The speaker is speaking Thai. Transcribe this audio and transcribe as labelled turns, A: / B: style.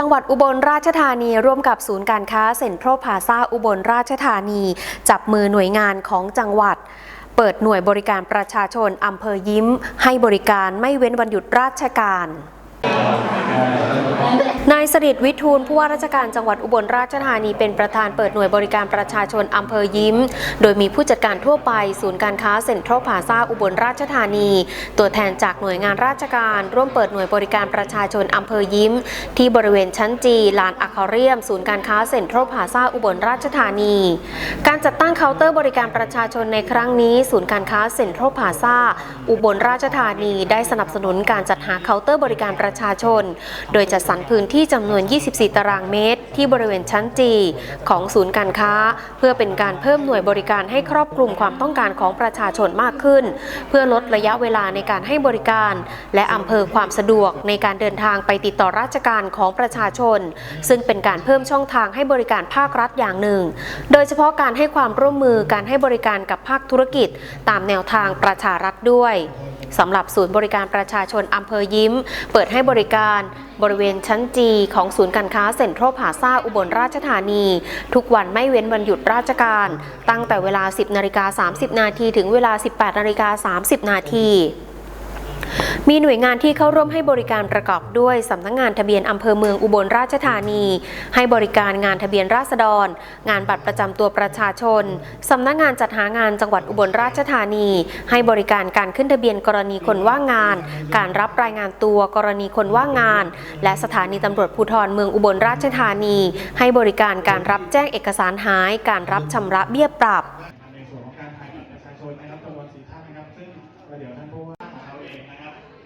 A: จังหวัดอุบลราชธานีร่วมกับศูนย์การค้าเซ็นทรัลพาซาอุบลราชธานี จับมือหน่วยงานของจังหวัดเปิดหน่วยบริการประชาชนอำเภอยิ้ม ให้บริการไม่เว้นวันหยุดราชการ สริตวิทูลผู้ว่าราชการจังหวัดอุบลราชธานีเป็นประธานเปิดหน่วยบริการประชาชนอำเภอยิ้ม โดยมีผู้จัดการทั่วไป ศูนย์การค้าเซ็นทรัลพาซาอุบลราชธานี ตัวแทนจากหน่วยงานราชการ ร่วมเปิดหน่วยบริการประชาชนอำเภอยิ้ม ที่บริเวณชั้นจีลานอะคาเรียม ศูนย์การค้าเซ็นทรัลพาซาอุบลราชธานี การจัดตั้งเคาน์เตอร์บริการประชาชนในครั้งนี้ ศูนย์การค้าเซ็นทรัลพาซาอุบลราชธานี ได้สนับสนุนการจัดหาเคาน์เตอร์บริการประชาชน โดยจัดสรรพื้นที่จำนวน 24 ตารางเมตร ที่บริเวณชั้นจีของศูนย์การค้า เพื่อเป็นการเพิ่มหน่วยบริการให้ครอบคลุมความต้องการของประชาชนมากขึ้น เพื่อลดระยะเวลาในการให้บริการ และอำเภอความสะดวกในการเดินทางไปติดต่อราชการของประชาชน ซึ่งเป็นการเพิ่มช่องทางให้บริการภาครัฐอย่างหนึ่ง โดยเฉพาะการให้ความร่วมมือการให้บริการกับภาคธุรกิจ ตามแนวทางประชารัฐด้วย สำหรับศูนย์บริการประชาชนอำเภอยิ้ม เปิดให้บริการบริเวณชั้นจีของศูนย์การค้าเซ็นทรัลผาซาอุบลราชธานี ทุกวันไม่เว้นวันหยุดราชการ ตั้งแต่เวลา 10นาฬิกา30 นาทีถึงเวลา 18นาฬิกา30 นาที มีหน่วยงานที่เข้าร่วมให้บริการประกอบด้วยสำนักงงานทะเบียนอำเภอเมืองอุบลราชธานี ให้บริการงานทะเบียนราษฎร งานบัตรประจำตัวประชาชนสำนักงงานจัดหางานจังหวัดอุบลราชธานี ให้บริการการขึ้นทะเบียนกรณีคนว่างงาน การรับรายงานตัวกรณีคนว่างงาน และสถานีตำรวจภูธรเมืองอุบลราชธานี ให้บริการการรับแจ้งเอกสารหาย การรับชำระเบี้ยปรับ game. I have